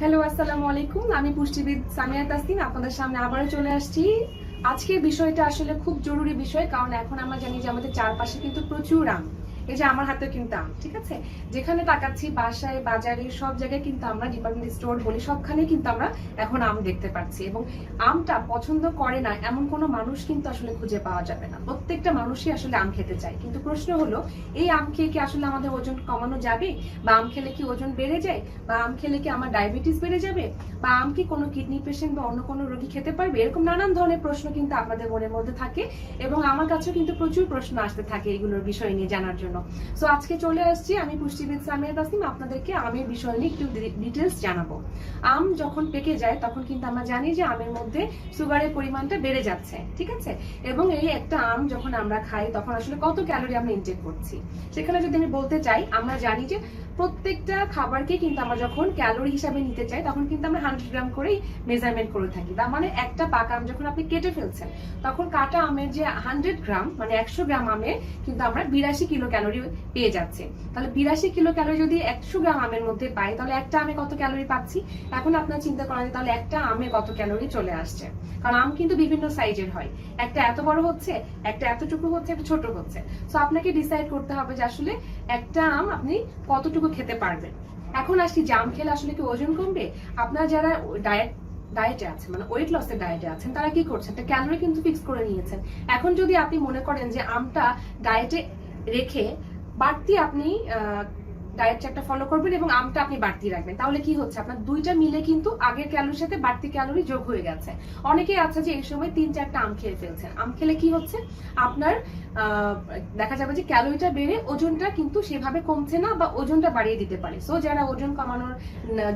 Hello, আসসালামু আলাইকুম। আমি পুষ্টিবিদ সামিয়া তাসলিম আপনাদের সামনে আবারও চলে আসছি। আজকের বিষয়টা আসলে খুব জরুরি বিষয়, কারণ এখন আমরা জানি যে আমাদের চারপাশে কিন্তু প্রচুর আম। এই যে আমার হাতেও কিন্তু আম, ঠিক আছে? যেখানে তাকাচ্ছি, বাসায়, বাজারে, সব জায়গায় কিন্তু আমরা ডিপার্টমেন্ট স্টোর বলি, সবখানে কিন্তু আমরা এখন আম দেখতে পাচ্ছি। এবং আমটা পছন্দ করে না এমন কোনো মানুষ কিন্তু আসলে খুঁজে পাওয়া যাবে না। প্রত্যেকটা মানুষই আসলে আম খেতে চায়। কিন্তু প্রশ্ন হলো, এই আম খেয়ে কি আসলে আমাদের ওজন কমানো যাবে? বা আম খেলে কি ওজন বেড়ে যায়? বা আম খেলে কি আমার ডায়াবেটিস বেড়ে যাবে? বা আম কি কোনো কিডনি পেশেন্ট বা অন্য কোনো রোগী খেতে পারবে? এরকম নানান ধরনের প্রশ্ন কিন্তু আপনাদের মনের মধ্যে থাকে। এবং আমার কাছেও কিন্তু প্রচুর প্রশ্ন আসতে থাকে এগুলোর বিষয় নিয়ে জানার জন্য। সো আজকে চলে আসছি আমি পুষ্টিবিদ সামিয়া তাসিম আপনাদেরকে আমের বিষয় নিয়ে একটু ডিটেলস জানাব। আম যখন পেকে যায়, তখন কিন্তু আমরা জানি যে আমের মধ্যে সুগারের পরিমাণটা বেড়ে যাচ্ছে, ঠিক আছে? এবং এই একটা আম যখন আমরা খাই, তখন আসলে কত ক্যালোরি আমরা ইনটেক করছি? সেখানে যদি আমি বলতে চাই, আমরা জানি যে প্রত্যেকটা খাবারকে কিন্তু আমরা যখন ক্যালোরি হিসাবে নিতে চাই, তখন কিন্তু আমরা হান্ড্রেড গ্রাম করেই মেজারমেন্ট করে থাকি। তার মানে একটা পাকা আম যখন আপনি কেটে ফেলছেন, তখন কাটা আমের যে হান্ড্রেড গ্রাম মানে একশো গ্রাম আমে কিন্তু আমরা বিরাশি কিলো ক্যালোরি পেয়ে যাচ্ছে। তাহলে বিরাশি কিলো ক্যালোরি যদি একশো গ্রাম আমের মধ্যে পাই, তাহলে একটা আমে কত ক্যালোরি পাচ্ছি? এখন আপনার চিন্তা করেন যে তাহলে একটা আমে কত ক্যালোরি চলে আসছে। কারণ আম কিন্তু বিভিন্ন সাইজের হয়। একটা এত বড় হচ্ছে, একটা এতটুকু হচ্ছে, একটা ছোট হচ্ছে। তো আপনাকে ডিসাইড করতে হবে যে আসলে একটা আম আপনি কতটুকু খেতে পারবেন এখন আসছি, জাম খেলে আসলে কি ওজন কমবে? আপনার যারা ডায়েট, ডায়েটে আছে মানে ওয়েট লসের ডায়েটে আছেন, তারা কি করছেন? একটা ক্যালোরি কিন্তু ফিক্স করে নিয়েছেন। এখন যদি আপনি মনে করেন যে আমটা ডায়েটে রেখে বাড়তি আপনি ডায়েট চার্টটা ফলো করবেন এবং আমটা আপনি বাড়তি রাখবেন। তাহলে কি হচ্ছে? আপনার দুইটা মিলে কিন্তু আগের ক্যালোরির সাথে বাড়তি ক্যালোরি যোগ হয়ে গেছে। অনেকেই আছে যে এই সময় তিন চারটা আম খেয়ে ফেলছেন। আম খেলে কি হচ্ছে? আপনার দেখা যাবে যে ক্যালোরিটা বেড়ে ওজনটা কিন্তু সেভাবে কমছে না বা ওজনটা বাড়িয়ে দিতে পারে। সো যারা ওজন কমানোর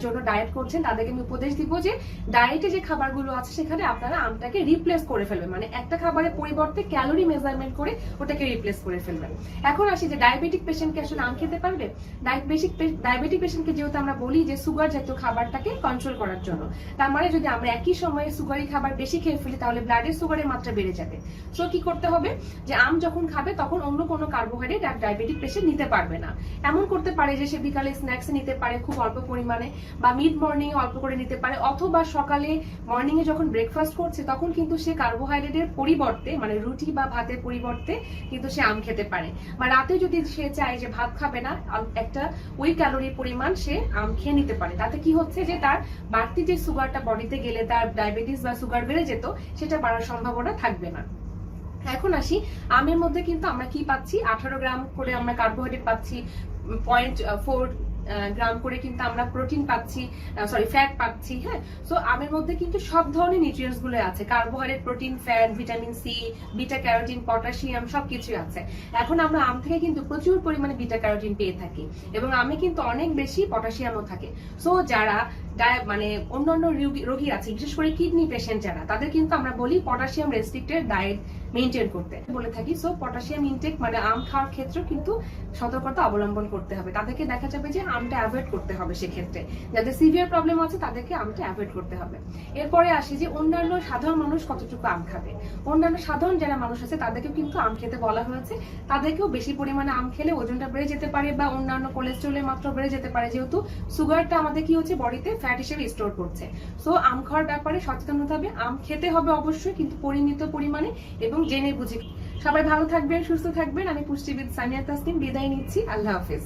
জন্য ডায়েট করছেন, তাদেরকে আমি উপদেশ দিব যে ডায়েটে যে খাবারগুলো আছে, সেখানে আপনারা আমটাকে রিপ্লেস করে ফেলবেন। মানে একটা খাবারের পরিবর্তে ক্যালোরি মেজারমেন্ট করে ওটাকে রিপ্লেস করে ফেলবেন। এখন আসি যে ডায়াবেটিক পেশেন্টকে আসলে আম খেতে পারবে? ডায়াবেটিক ডায়াবেটিক পেশেন্টকে যেহেতু আমরা বলি যে সুগার জাতীয় খাবারটাকে কন্ট্রোল করার জন্য, তার মানে যদি আমরা একই সময়ে সুগারি খাবার বেশি খেয়ে ফেলি, তাহলে ব্লাডের সুগারের মাত্রা বেড়ে যাবে। সো কি করতে হবে? যে আম যখন খাবে, তখন অন্য কোনো কার্বোহাইড্রেট আর ডায়াবেটিক পেশেন্ট নিতে পারবে না। এমন করতে পারে যে সে বিকালে স্ন্যাক্স নিতে পারে খুব অল্প পরিমাণে, বা মিড মর্নিং অল্প করে নিতে পারে, অথবা সকালে মর্নিং এ যখন ব্রেকফাস্ট করছে, তখন কিন্তু সে কার্বোহাইড্রেটের পরিবর্তে মানে রুটি বা ভাতের পরিবর্তে কিন্তু সে আম খেতে পারে। বা রাতে যদি সে চায় যে ভাত খাবে না, আম- একটা ওই ক্যালোরির পরিমাণ সে আম খেয়ে নিতে পারে। তাতে কি হচ্ছে যে তার বাড়তি যে সুগারটা বডিতে গেলে, তার ডায়াবেটিস বা সুগার বেড়ে যেত, সেটা বাড়ার সম্ভাবনা থাকবে না। এখন আসি, আমের মধ্যে কিন্তু আমরা কি পাচ্ছি? আঠারো গ্রাম করে আমরা কার্বোহাইড্রেট পাচ্ছি পয়েন্ট ফোর গ্রাম করে কিন্তু আমরা প্রোটিন পাচ্ছি সরি ফ্যাট পাচ্ছি হ্যাঁ? সো আমের মধ্যে কিন্তু সব ধরনের নিউট্রিয়েন্টসগুলো আছে। Carbohydrate protein fat vitamin C beta carotene potassium সবকিছুই আছে। এখন আমরা আম থেকে কিন্তু প্রচুর পরিমাণে বিটা ক্যারোটিন পেয়ে থাকি। এবং আমে কিন্তু অনেক বেশি পটাশিয়ামও থাকে। সো যারা মানে অন্যান্য রোগী- আছে, বিশেষ করে কিডনি পেশেন্ট যারা, তাদের কিন্তু আমরা বলি পটাশিয়াম রেস্ট্রিক্টেড ডায়েট মেনটেন করতে। বলে থাকি সো পটাশিয়াম ইনটেক মানে আম খাওয়ার ক্ষেত্রেও কিন্তু সতর্কতা অবলম্বন করতে হবে। তাদেরকে দেখা যাবে যে আমটা অ্যাভয়েড করতে হবে সেক্ষেত্রে। যাদের সিভিয়ার প্রবলেম আছে, তাদেরকে আমটা অ্যাভয়েড করতে হবে। এরপরে আসি যে অন্যান্য সাধারণ মানুষ কতটুকু আম খাবে। অন্যান্য সাধারণ যারা মানুষ আছে, তাদেরকেও কিন্তু আম খেতে বলা হয়েছে। তাদেরকেও বেশি পরিমাণে আম খেলে ওজনটা বেড়ে যেতে পারে বা অন্যান্য কোলেস্ট্রলের মাত্রা বেড়ে যেতে পারে। যেহেতু সুগারটা আমাদের কি হচ্ছে বডিতে ফ্যাট হিসেবে স্টোর করছে। সো আম খাওয়ার ব্যাপারে সচেতন হতে হবে। আম খেতে হবে অবশ্যই, কিন্তু পরিমিত পরিমাণে এবং জেনে বুঝে। সবাই ভালো থাকবেন, সুস্থ থাকবেন। আমি পুষ্টিবিদ সানিয়া তাসনিম। বিদায় নিচ্ছি। আল্লাহ হাফেজ।